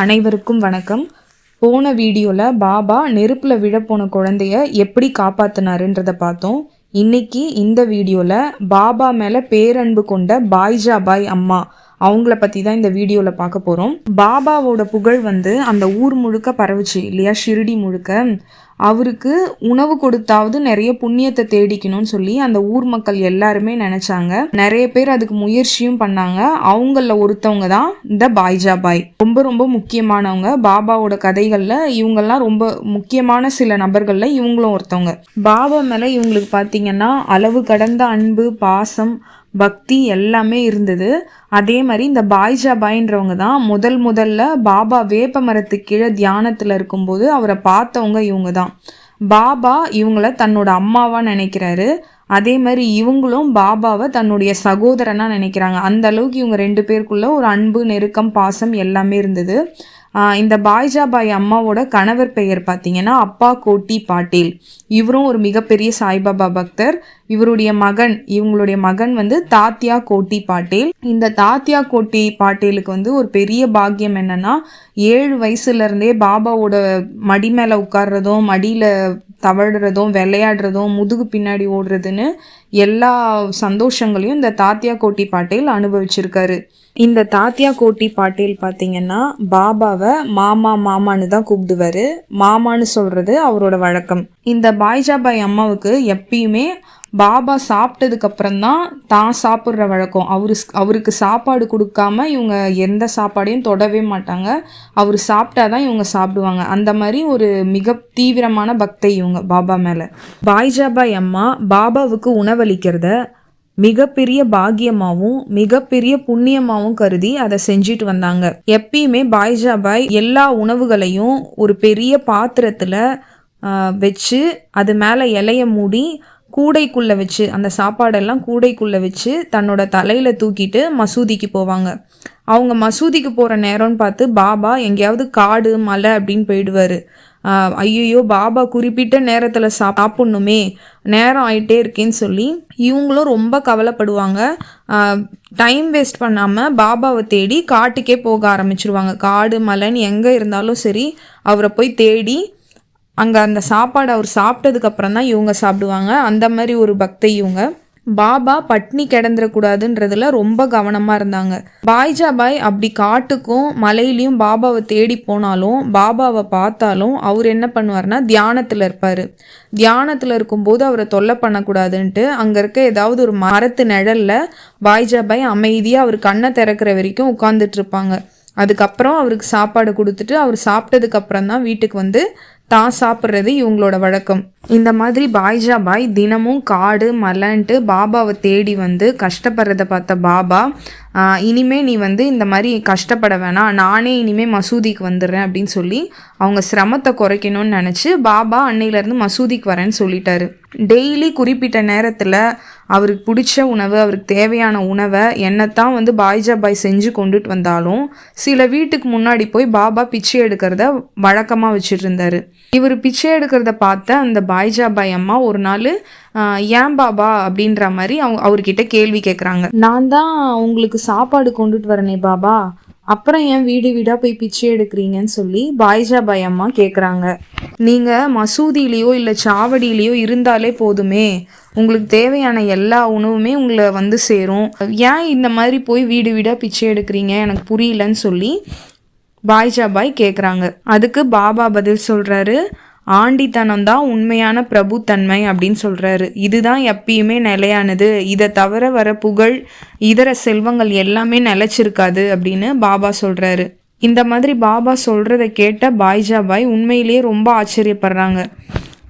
அனைவருக்கும் வணக்கம். போன வீடியோவில் பாபா நெருப்பில் விழப்போன குழந்தைய எப்படி காப்பாற்றினாருன்றதை பார்த்தோம். இன்னைக்கு இந்த வீடியோவில் பாபா மேலே பேரன்பு கொண்ட பாய்ஜா பாய் அம்மா அவங்கள பற்றி தான் இந்த வீடியோவில் பார்க்க போகிறோம் பாபாவோட புகழ் வந்து அந்த ஊர் முழுக்க பரவுச்சு இல்லையா? ஷிரடி முழுக்க. அவருக்கு உணவு கொடுத்தாவது நிறைய புண்ணியத்தை தேடிக்கணும்னு சொல்லி அந்த ஊர் மக்கள் எல்லாருமே நினைச்சாங்க. நிறைய பேர் அதுக்கு முயற்சியும் பண்ணாங்க. அவங்கள ஒருத்தவங்க தான் இந்த பாய்ஜா பாய். ரொம்ப ரொம்ப முக்கியமானவங்க. பாபாவோட கதைகள்ல இவங்கெல்லாம் ரொம்ப முக்கியமான சில நபர்கள்ல இவங்களும் ஒருத்தவங்க. பாபா மேல இவங்களுக்கு பார்த்தீங்கன்னா அளவு கடந்த அன்பு பாசம் பக்தி எல்லாமே இருந்தது. அதே மாதிரி இந்த பாய்ஜா பாயின்றவங்க தான் முதல் முதல்ல பாபா வேப்ப மரத்துக்கு கீழே தியானத்தில் இருக்கும்போது அவரை பார்த்தவங்க இவங்க தான். பாபா இவங்கள தன்னோட அம்மாவாக நினைக்கிறாரு. அதே மாதிரி இவங்களும் பாபாவை தன்னுடைய சகோதரனாக நினைக்கிறாங்க. அந்த அளவுக்கு இவங்க ரெண்டு பேருக்குள்ள ஒரு அன்பு நெருக்கம் பாசம் எல்லாமே இருந்தது. இந்த பாய்ஜா பாய் அம்மாவோட கணவர் பெயர் பார்த்தீங்கன்னா அப்பா கோட்டி பாட்டீல். இவரும் ஒரு மிகப்பெரிய சாய்பாபா பக்தர். இவருடைய மகன் இவங்களுடைய மகன் வந்து தாத்தியா கோட்டி பாட்டேல். இந்த தாத்தியா கோட்டி பாட்டேலுக்கு வந்து ஒரு பெரிய பாக்கியம் என்னன்னா ஏழு வயசுல இருந்தே பாபாவோட மடி மேல உட்கார்றதும் மடியில தவழுறதும் விளையாடுறதும் முதுகு பின்னாடி ஓடுறதுன்னு எல்லா சந்தோஷங்களையும் இந்த தாத்தியா கோட்டி பாட்டேல் அனுபவிச்சிருக்காரு. இந்த தாத்தியா கோட்டி பாட்டியல் பார்த்தீங்கன்னா பாபாவை மாமா மாமான்னு தான் கூப்பிடுவாரு. மாமான்னு சொல்றது அவரோட வழக்கம். இந்த பாய்ஜாபாய் அம்மாவுக்கு எப்பயுமே பாபா சாப்பிட்டதுக்கு அப்புறம் தான் தான் சாப்பிட்ற வழக்கம். அவரு அவருக்கு சாப்பாடு கொடுக்காம இவங்க எந்த சாப்பாடையும் தொடவே மாட்டாங்க. அவர் சாப்பிட்டாதான் இவங்க சாப்பிடுவாங்க. அந்த மாதிரி ஒரு மிக தீவிரமான பக்தை இவங்க பாபா மேலே. பாய்ஜாபாய் அம்மா பாபாவுக்கு உணவளிக்கிறத மிகப்பெரிய பாக்கியமாவும் மிகப்பெரிய புண்ணியமாவும் கருதி அதை செஞ்சுட்டு வந்தாங்க. எப்பயுமே பாய்ஜாபாய் எல்லா உணவுகளையும் ஒரு பெரிய பாத்திரத்துல வச்சு அது மேலே இலைய மூடி கூடைக்குள்ள வச்சு அந்த சாப்பாடெல்லாம் கூடைக்குள்ள வச்சு தன்னோட தலையில தூக்கிட்டு மசூதிக்கு போவாங்க. அவங்க மசூதிக்கு போற நேரம்னு பார்த்து பாபா எங்கேயாவது காடு மலை அப்படின்னு போயிடுவாரு. ஐயோ பாபா குறிப்பிட்ட நேரத்தில் சாப்பிட்ணுமே நேரம் ஆயிட்டே இருக்கேன்னு சொல்லி இவங்களும் ரொம்ப கவலைப்படுவாங்க. டைம் வேஸ்ட் பண்ணாமல் பாபாவை தேடி காட்டுக்கே போக ஆரம்பிச்சிருவாங்க. காடு மலைன்னு எங்கே இருந்தாலும் சரி அவரை போய் தேடி அங்கே அந்த சாப்பாடு அவர் சாப்பிட்டதுக்கப்புறம் தான் இவங்க சாப்பிடுவாங்க. அந்த மாதிரி ஒரு பக்தை இவங்க. பாபா பட்னி கிடந்துடக்கூடாதுன்றதுல ரொம்ப கவனமாக இருந்தாங்க. பாய்ஜா பாய் அப்படி காட்டுக்கும் மலையிலையும் பாபாவை தேடி போனாலும் பாபாவை பார்த்தாலும் அவர் என்ன பண்ணுவார்னா தியானத்தில் இருப்பார். தியானத்தில் இருக்கும்போது அவரை தொல்லை பண்ணக்கூடாதுன்ட்டு அங்கே இருக்க ஏதாவது ஒரு மரத்து நிழலில் பாய்ஜா பாய் அமைதியாக அவர் கண்ணை திறக்கிற வரைக்கும் உட்காந்துட்டு இருப்பாங்க. அதுக்கப்புறம் அவருக்கு சாப்பாடு கொடுத்துட்டு அவர் சாப்பிட்டதுக்கப்புறம் தான் வீட்டுக்கு வந்து தான் சாப்பிட்றது இவங்களோட வழக்கம். இந்த மாதிரி பாய்ஜா பாய் தினமும் காடு மலன்ட்டு பாபாவை தேடி வந்து கஷ்டப்படுறத பார்த்த பாபா இனிமே நீ வந்து இந்த மாதிரி கஷ்டப்பட வேணாம். நானே இனிமே மசூதிக்கு வந்துடுறேன் அப்படின்னு சொல்லி அவங்க சிரமத்தை குறைக்கணும்னு நினச்சி பாபா அன்னையிலேருந்து மசூதிக்கு வரேன்னு சொல்லிட்டாரு. டெய்லி குறிப்பிட்ட நேரத்தில் அவருக்கு பிடிச்ச உணவு அவருக்கு தேவையான உணவை என்னத்தான் வந்து பாய்ஜா பாய் செஞ்சு கொண்டுட்டு வந்தாலும் சில வீட்டுக்கு முன்னாடி போய் பாபா பிச்சை எடுக்கிறத வழக்கமாக வச்சுட்டு இருந்தாரு. இவர் பிச்சை எடுக்கிறத பார்த்த அந்த பாய்ஜா பாய் அம்மா ஒரு நாள் ஏன் பாபா? அப்படின்ற மாதிரி அவங்க அவர்கிட்ட கேள்வி கேட்குறாங்க நான் தான் உங்களுக்கு சாப்பாடு கொண்டுட்டு வரனே பாபா. அப்புறம் ஏன் வீடு வீடாக போய் பிச்சை எடுக்கிறீங்கன்னு சொல்லி பாய்ஜா பாய் அம்மா கேட்குறாங்க நீங்கள் மசூதியிலையோ இல்லை சாவடியிலையோ இருந்தாலே போதுமே. உங்களுக்கு தேவையான எல்லா உணவுமே உங்களை வந்து சேரும். ஏன் இந்த மாதிரி போய் வீடு வீடாக பிச்சை எடுக்கிறீங்க? எனக்கு புரியலன்னு சொல்லி பாய்ஜா பாய் கேட்குறாங்க அதுக்கு பாபா பதில் சொல்கிறாரு ஆண்டித்தனம் தான் உண்மையான பிரபுத்தன்மை அப்படின்னு சொல்கிறாரு இதுதான் எப்பயுமே நிலையானது. இதை தவிர வர புகழ் இதர செல்வங்கள் எல்லாமே நிலைச்சிருக்காது அப்படின்னு பாபா சொல்கிறாரு இந்த மாதிரி பாபா சொல்கிறத கேட்ட பாய்ஜா பாய் உண்மையிலேயே ரொம்ப ஆச்சரியப்படுறாங்க.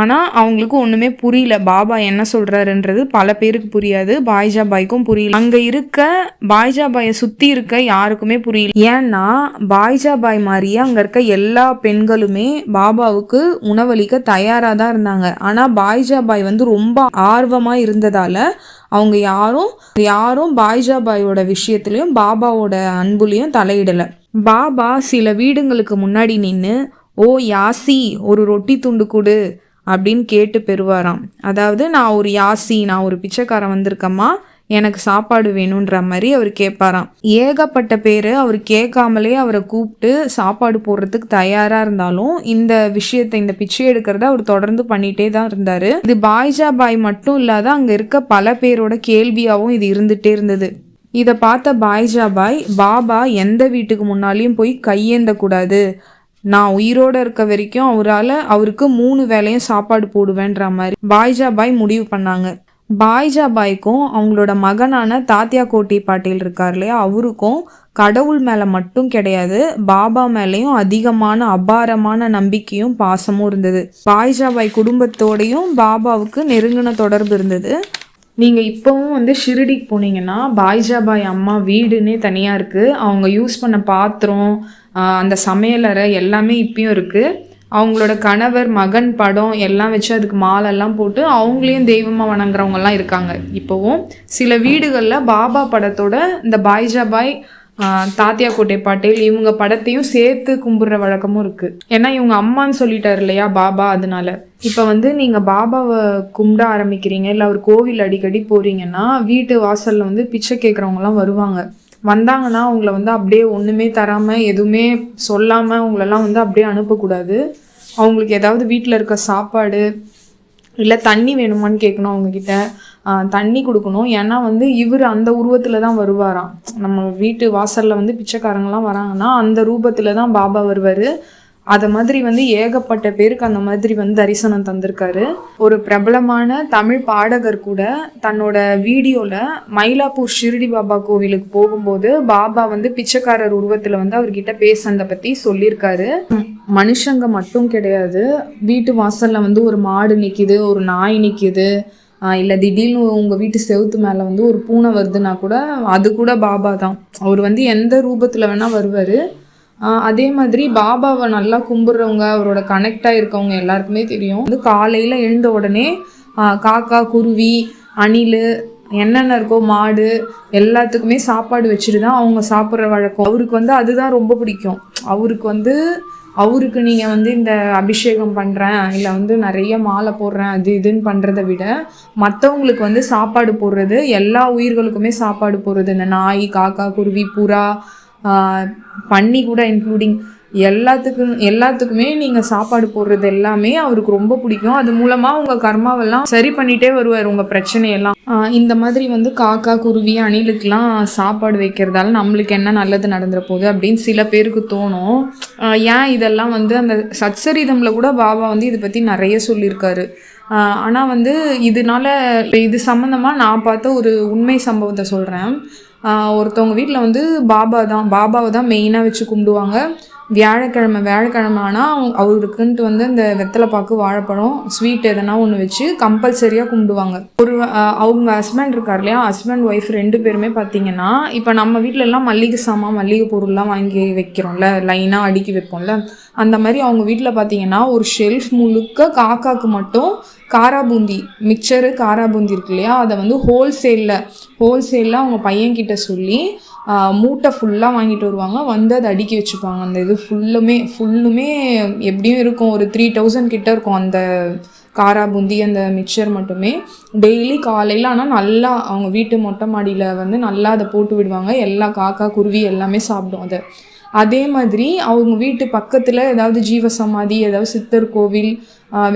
ஆனால் அவங்களுக்கு ஒன்றுமே புரியல. பாபா என்ன சொல்கிறாருன்றது பல பேருக்கு புரியாது. பாய்ஜா பாய்க்கும் புரியல. அங்கே இருக்க பாய்ஜா பாயை சுற்றி இருக்க யாருக்குமே புரியல. ஏன்னா பாய்ஜா பாய் மாதிரியே அங்கே இருக்க எல்லா பெண்களுமே பாபாவுக்கு உணவளிக்க தயாராக தான் இருந்தாங்க. ஆனால் பாய்ஜா பாய் வந்து ரொம்ப ஆர்வமாக இருந்ததால் அவங்க யாரும் யாரும் பாய்ஜா பாயோட விஷயத்துலையும் பாபாவோட அன்புலையும் தலையிடலை. பாபா சில வீடுங்களுக்கு முன்னாடி நின்று ஓ யாசி ஒரு ரொட்டி துண்டு கொடு. அப்படின்னு கேட்டு பெறுவாராம். அதாவது நான் ஒரு யாசி நான் ஒரு பிச்சைக்காரன் வந்திருக்கம்மா எனக்கு சாப்பாடு வேணுன்ற மாதிரி அவர் கேட்பாராம். ஏகப்பட்ட பேர் அவர் கேட்காமலே அவரை கூப்பிட்டு சாப்பாடு போடுறதுக்கு தயாராக இருந்தாலும் இந்த விஷயத்தை இந்த பிச்சை எடுக்கிறத அவர் தொடர்ந்து பண்ணிகிட்டே தான் இருந்தார். இது பாய்ஜா பாய் மட்டும் இல்லாத அங்கே இருக்க பல பேரோட கேள்வியாகவும் இது இருந்துகிட்டே இருந்தது. இதை பார்த்த பாய்ஜா பாய் பாபா எந்த வீட்டுக்கு முன்னாலையும் போய் கையேந்தக்கூடாது. நான் உயிரோட இருக்க வரைக்கும் அவரால் அவருக்கு மூணு வேளையும் சாப்பாடு போடுவேன்ற மாதிரி பாய்ஜா பாய் முடிவு பண்ணாங்க. பாய்ஜா பாய்க்கும் அவங்களோட மகனான தாத்தியா கோட்டி பாட்டீல் இருக்கார் இல்லையா? அவருக்கும் கடவுள் மேலே மட்டும் கிடையாது பாபா மேலேயும் அதிகமான அபாரமான நம்பிக்கையும் பாசமும் இருந்தது. பாய்ஜா பாய் குடும்பத்தோடையும் பாபாவுக்கு நெருங்கின தொடர்பு இருந்தது. நீங்கள் இப்போவும் வந்து ஷிரடிக்கு போனீங்கன்னா பாய்ஜாபாய் அம்மா வீடுன்னே தனியாக இருக்குது அவங்க யூஸ் பண்ண பாத்திரம் அந்த சமையலறை எல்லாமே இப்பயும் இருக்குது அவங்களோட கணவர் மகன் படம் எல்லாம் வச்சு அதுக்கு மாலெல்லாம் போட்டு அவங்களையும் தெய்வமாக வணங்குறவங்கலாம் இருக்காங்க இப்போவும். சில வீடுகளில் பாபா படத்தோட இந்த பாய்ஜாபாய் பாய் தாத்தியா கோட்டை பாட்டேல் இவங்க படத்தையும் சேர்த்து கும்பிடுற வழக்கமும் இருக்கு. ஏன்னா இவங்க அம்மான்னு சொல்லிட்டாரு இல்லையா பாபா அதனால. இப்போ வந்து நீங்க பாபாவை கும்பிட ஆரம்பிக்கிறீங்க இல்லை அவர் கோவில் அடிக்கடி போறீங்கன்னா வீட்டு வாசல்ல வந்து பிச்சை கேட்குறவங்கலாம் வருவாங்க. வந்தாங்கன்னா அவங்கள வந்து அப்படியே ஒன்றுமே தராமல் எதுவுமே சொல்லாமல் அவங்களெல்லாம் வந்து அப்படியே அனுப்பக்கூடாது. அவங்களுக்கு ஏதாவது வீட்டில் இருக்க சாப்பாடு இல்லை தண்ணி வேணுமான்னு கேட்கணும் அவங்கக்கிட்ட தண்ணி கொடுக்கணும். ஏன்னா வந்து இவர் அந்த உருவத்தில் தான் வருவாராம். நம்ம வீட்டு வாசலில் வந்து பிச்சைக்காரங்களாம் வராங்கன்னா அந்த ரூபத்தில் தான் பாபா வருவார். அதை மாதிரி வந்து ஏகப்பட்ட பேருக்கு அந்த மாதிரி வந்து தரிசனம் தந்திருக்காரு. ஒரு பிரபலமான தமிழ் பாடகர் கூட தன்னோட வீடியோவில் மயிலாப்பூர் ஷிரடி பாபா கோவிலுக்கு போகும்போது பாபா வந்து பிச்சைக்காரர் உருவத்தில் வந்து அவர்கிட்ட பேசுனதை பற்றி சொல்லியிருக்காரு. மனுஷங்க மட்டும் கிடையாது. வீட்டு வாசலில் வந்து ஒரு மாடு நிற்கிது ஒரு நாய் நிற்கிது இல்லை திடீர்னு உங்கள் வீட்டு செவுத்து மேலே வந்து ஒரு பூனை வருதுன்னா கூட அது கூட பாபா தான். அவர் வந்து எந்த ரூபத்தில் வேணால் வருவார். அதே மாதிரி பாபாவை நல்லா கும்பிட்றவங்க அவரோட கனெக்டாக இருக்கவங்க எல்லாருக்குமே தெரியும். வந்து காலையில் எழுந்த உடனே காக்கா குருவி அணில் என்னென்ன இருக்கோ மாடு எல்லாத்துக்குமே சாப்பாடு வச்சுட்டு தான் அவங்க சாப்பிட்ற வழக்கம். அவருக்கு வந்து அதுதான் ரொம்ப பிடிக்கும். அவருக்கு வந்து அவருக்கு நீங்கள் வந்து இந்த அபிஷேகம் பண்ணுறேன் இல்லை வந்து நிறைய மாலை போடுறேன் அது இதுன்னு பண்ணுறதை விட மற்றவங்களுக்கு வந்து சாப்பாடு போடுறது எல்லா உயிர்களுக்குமே சாப்பாடு போடுறது இந்த நாய் காக்கா குருவி புறா ஆஹ் பன்னி கூட இன்க்ளூடிங் எல்லாத்துக்கும் எல்லாத்துக்குமே நீங்கள் சாப்பாடு போடுறது எல்லாமே அவருக்கு ரொம்ப பிடிக்கும். அது மூலமாக உங்கள் கர்மாவெல்லாம் சரி பண்ணிகிட்டே வருவார் உங்கள் பிரச்சனையெல்லாம். இந்த மாதிரி வந்து காக்கா குருவி அணிலுக்கெல்லாம் சாப்பாடு வைக்கிறதால நம்மளுக்கு என்ன நல்லது நடந்துற போகுது அப்படின்னு சில பேருக்கு தோணும். ஏன் இதெல்லாம் வந்து அந்த சச்சரிதமில் கூட பாபா வந்து இதை பற்றி நிறைய சொல்லியிருக்காரு. ஆனால் வந்து இதனால இது சம்மந்தமாக நான் பார்த்த ஒரு உண்மை சம்பவத்தை சொல்கிறேன் ஒருத்தவங்க வீட்டில் வந்து பாபா தான் பாபாவை தான் மெயினாக வச்சு கும்பிடுவாங்க. வியாழக்கிழமை வியாழக்கிழமை ஆனால் அவருக்குன்ட்டு வந்து இந்த வெத்தலை பாக்கு வாழைப்பழம் ஸ்வீட் எதனா ஒன்று வச்சு கம்பல்சரியாக கும்பிடுவாங்க. ஒரு அவங்க ஹஸ்பண்ட் இருக்கார் இல்லையா? ஹஸ்பண்ட் ஒய்ஃப் ரெண்டு பேருமே பார்த்தீங்கன்னா இப்போ நம்ம வீட்டிலலாம் எல்லாம் மல்லிகை சாமான் மல்லிகை பொருள்லாம் வாங்கி வைக்கிறோம்ல லைனாக அடுக்கி வைப்போம்ல அந்த மாதிரி அவங்க வீட்டில் பார்த்தீங்கன்னா ஒரு ஷெல்ஃப் முழுக்க காக்காக்கு மட்டும் காரா பூந்தி மிக்சரு காரா பூந்தி இருக்கு இல்லையா? அதை வந்து ஹோல்சேலில் ஹோல்சேலில் அவங்க பையன்கிட்ட சொல்லி மூட்டை ஃபுல்லாக வாங்கிட்டு வருவாங்க. வந்து அதை அடுக்கி வச்சுப்பாங்க. அந்த இது ஃபுல்லுமே ஃபுல்லுமே எப்படியும் இருக்கும். ஒரு த்ரீ தௌசண்ட் கிட்ட இருக்கும் அந்த காரா பூந்தி அந்த மிக்சர் மட்டுமே. டெய்லி காலையில் ஆனால் நல்லா அவங்க வீட்டு மொட்டை மாடியில் வந்து நல்லா அதை போட்டு விடுவாங்க. எல்லா காக்கா குருவி எல்லாமே சாப்பிடும் அதை. அதே மாதிரி அவங்க வீட்டு பக்கத்தில் ஏதாவது ஜீவசமாதி ஏதாவது சித்தர் கோவில்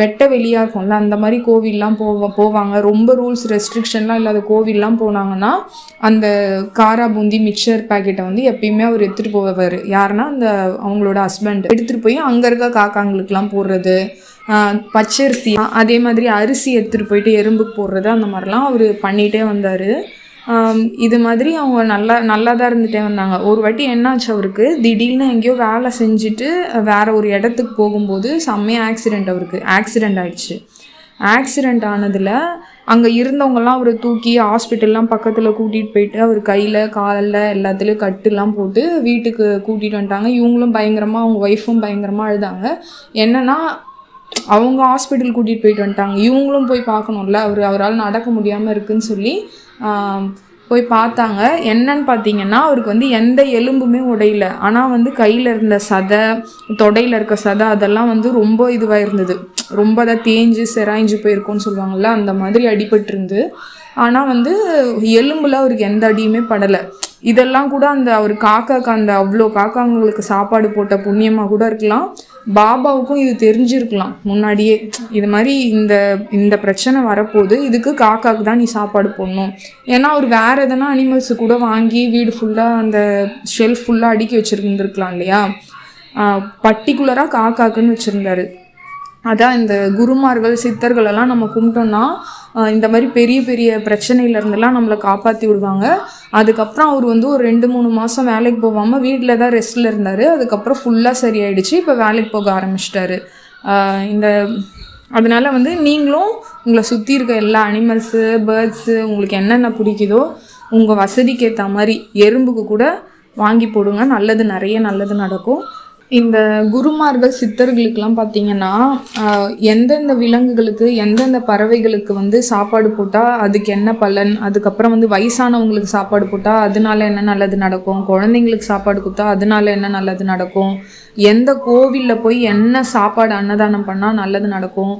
வெட்ட வெளியாக இருக்கும்ல அந்த மாதிரி கோவில்லாம் போவ போவாங்க. ரொம்ப ரூல்ஸ் ரெஸ்ட்ரிக்ஷன்லாம் இல்லாத கோவில்லாம் போனாங்கன்னா அந்த காரா பூந்தி மிக்சர் பேக்கெட்டை வந்து எப்பயுமே அவர் எடுத்துகிட்டு போவார். யாருன்னா அந்த அவங்களோட ஹஸ்பண்ட் எடுத்துகிட்டு போய் அங்கே இருக்க காக்காங்களுக்கெல்லாம் போடுறது பச்சரிசி அதே மாதிரி அரிசி எடுத்துகிட்டு போயிட்டு எறும்புக்கு போடுறது அந்த மாதிரிலாம் அவர் பண்ணிகிட்டே வந்தார். இது மாதிரி அவங்க நல்லா நல்லா தான் இருந்துகிட்டே வந்தாங்க. ஒரு வாட்டி என்னாச்சு அவருக்கு? திடீர்னு எங்கேயோ வேலை செஞ்சுட்டு வேறு ஒரு இடத்துக்கு போகும்போது செம்மையாக ஆக்சிடெண்ட் அவருக்கு. ஆக்சிடெண்ட் ஆயிடுச்சு. ஆக்சிடெண்ட் ஆனதில் அங்கே இருந்தவங்கலாம் அவரை தூக்கி ஹாஸ்பிட்டல்லாம் பக்கத்தில் கூட்டிகிட்டு போயிட்டு அவர் கையில் காலில் எல்லாத்துலேயும் கட்டுலாம் போட்டு வீட்டுக்கு கூட்டிகிட்டு வந்துட்டாங்க. இவங்களும் பயங்கரமாக அவங்க ஒய்ஃபும் பயங்கரமாக அழுதாங்க. என்னன்னா அவங்க ஹாஸ்பிட்டல் கூட்டிகிட்டு போயிட்டு வந்துட்டாங்க. இவங்களும் போய் பார்க்கணும்ல. அவர் அவரால் நடக்க முடியாமல் இருக்குன்னு சொல்லி போய் பார்த்தாங்க. என்னன்னு பார்த்தீங்கன்னா அவருக்கு வந்து எந்த எலும்புமே உடையல. ஆனால் வந்து கையில் இருந்த சதை தொடையில் இருக்க சதை அதெல்லாம் வந்து ரொம்ப இதுவாக இருந்தது. ரொம்ப தான் தேஞ்சு செராய்ஞ்சு போயிருக்கோன்னு சொல்லுவாங்கள்ல அந்த மாதிரி அடிபட்டிருந்து. ஆனால் வந்து எலும்பில் அவருக்கு எந்த அடியுமே படலை. இதெல்லாம் கூட அந்த அவர் காக்காக்கு அந்த அவ்வளோ காக்காங்களுக்கு சாப்பாடு போட்ட புண்ணியமாக கூட இருக்கலாம். பாபாவுக்கும் இது தெரிஞ்சிருக்கலாம். முன்னாடியே இது மாதிரி இந்த இந்த பிரச்சனை வரப்போகுது. இதுக்கு காக்காக்கு தான் நீ சாப்பாடு போடணும். ஏன்னா அவர் வேறு எதனா அனிமல்ஸு கூட வாங்கி வீடு ஃபுல்லாக அந்த ஷெல்ஃப் ஃபுல்லாக அடுக்கி வச்சுருந்துருக்கலாம் இல்லையா? பர்டிகுலராக காக்காக்குன்னு வச்சுருந்தாரு. அதான் இந்த குருமார்கள் சித்தர்கள் எல்லாம் நம்ம கும்பிட்டோம்னா இந்த மாதிரி பெரிய பெரிய பிரச்சனையிலருந்தெல்லாம் நம்மளை காப்பாற்றி விடுவாங்க. அதுக்கப்புறம் அவர் வந்து ஒரு ரெண்டு மூணு மாதம் வேலைக்கு போகாமல் வீட்டில் தான் ரெஸ்ட்டில் இருந்தார். அதுக்கப்புறம் ஃபுல்லாக சரியாயிடுச்சு. இப்போ வேலைக்கு போக ஆரம்பிச்சிட்டாரு. இந்த அதனால் வந்து நீங்களும் உங்களை சுற்றி இருக்க எல்லா அனிமல்ஸு பேர்ட்ஸு உங்களுக்கு என்னென்ன பிடிக்குதோ உங்கள் வசதிக்கு ஏற்ற மாதிரி எறும்புக்கு கூட வாங்கி போடுங்க. நல்லது நிறைய நல்லது நடக்கும். இந்த குருமார்கள் சித்தர்களுக்கெல்லாம் பார்த்தீங்கன்னா எந்தெந்த விலங்குகளுக்கு எந்தெந்த பறவைகளுக்கு வந்து சாப்பாடு போட்டால் அதுக்கு என்ன பலன் அதுக்கப்புறம் வந்து வயசானவங்களுக்கு சாப்பாடு போட்டால் அதனால என்ன நல்லது நடக்கும் குழந்தைங்களுக்கு சாப்பாடு கொடுத்தா அதனால என்ன நல்லது நடக்கும் எந்த கோவிலில் போய் என்ன சாப்பாடு அன்னதானம் பண்ணால் நல்லது நடக்கும்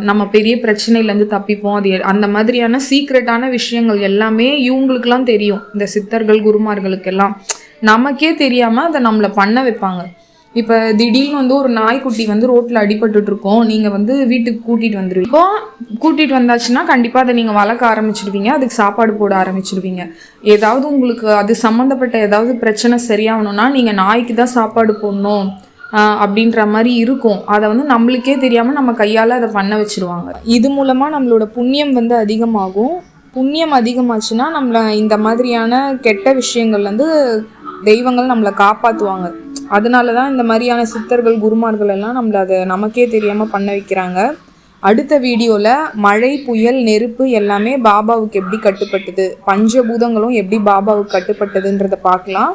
நம்ம பெரிய பிரச்சனையிலேருந்து தப்பிப்போம் அது அந்த மாதிரியான சீக்ரெட்டான விஷயங்கள் எல்லாமே இவங்களுக்கெல்லாம் தெரியும் இந்த சித்தர்கள் குருமார்களுக்கெல்லாம். நமக்கே தெரியாமல் அதை நம்மளை பண்ண வைப்பாங்க. இப்போ திடீர்னு வந்து ஒரு நாய்க்குட்டி வந்து ரோட்டில் அடிபட்டுட்டு இருக்கோம் நீங்கள் வந்து வீட்டுக்கு கூட்டிகிட்டு வந்துடுவீங்க இப்போ கூட்டிகிட்டு வந்தாச்சுன்னா கண்டிப்பாக அதை நீங்கள் வளர்க்க ஆரம்பிச்சிடுவீங்க. அதுக்கு சாப்பாடு போட ஆரம்பிச்சிடுவீங்க. ஏதாவது உங்களுக்கு அது சம்மந்தப்பட்ட ஏதாவது பிரச்சனை சரியாகணும்னா நீங்கள் நாய்க்கு தான் சாப்பாடு போடணும் அப்படின்ற மாதிரி இருக்கும். அதை வந்து நம்மளுக்கே தெரியாமல் நம்ம கையால் அதை பண்ண வச்சுருவாங்க. இது மூலமாக நம்மளோட புண்ணியம் வந்து அதிகமாகும். புண்ணியம் அதிகமாச்சுன்னா நம்மளை இந்த மாதிரியான கெட்ட விஷயங்கள் வந்து தெய்வங்கள் நம்மளை காப்பாற்றுவாங்க அதனால தான் இந்த மாதிரியான சித்தர்கள் குருமார்கள் எல்லாம் நம்மளை அதை நமக்கே தெரியாமல் பண்ண வைக்கிறாங்க. அடுத்த வீடியோவில் மழை புயல் நெருப்பு எல்லாமே பாபாவுக்கு எப்படி கட்டுப்பட்டது? பஞ்சபூதங்களும் எப்படி பாபாவுக்கு கட்டுப்பட்டதுன்றதை பார்க்கலாம்.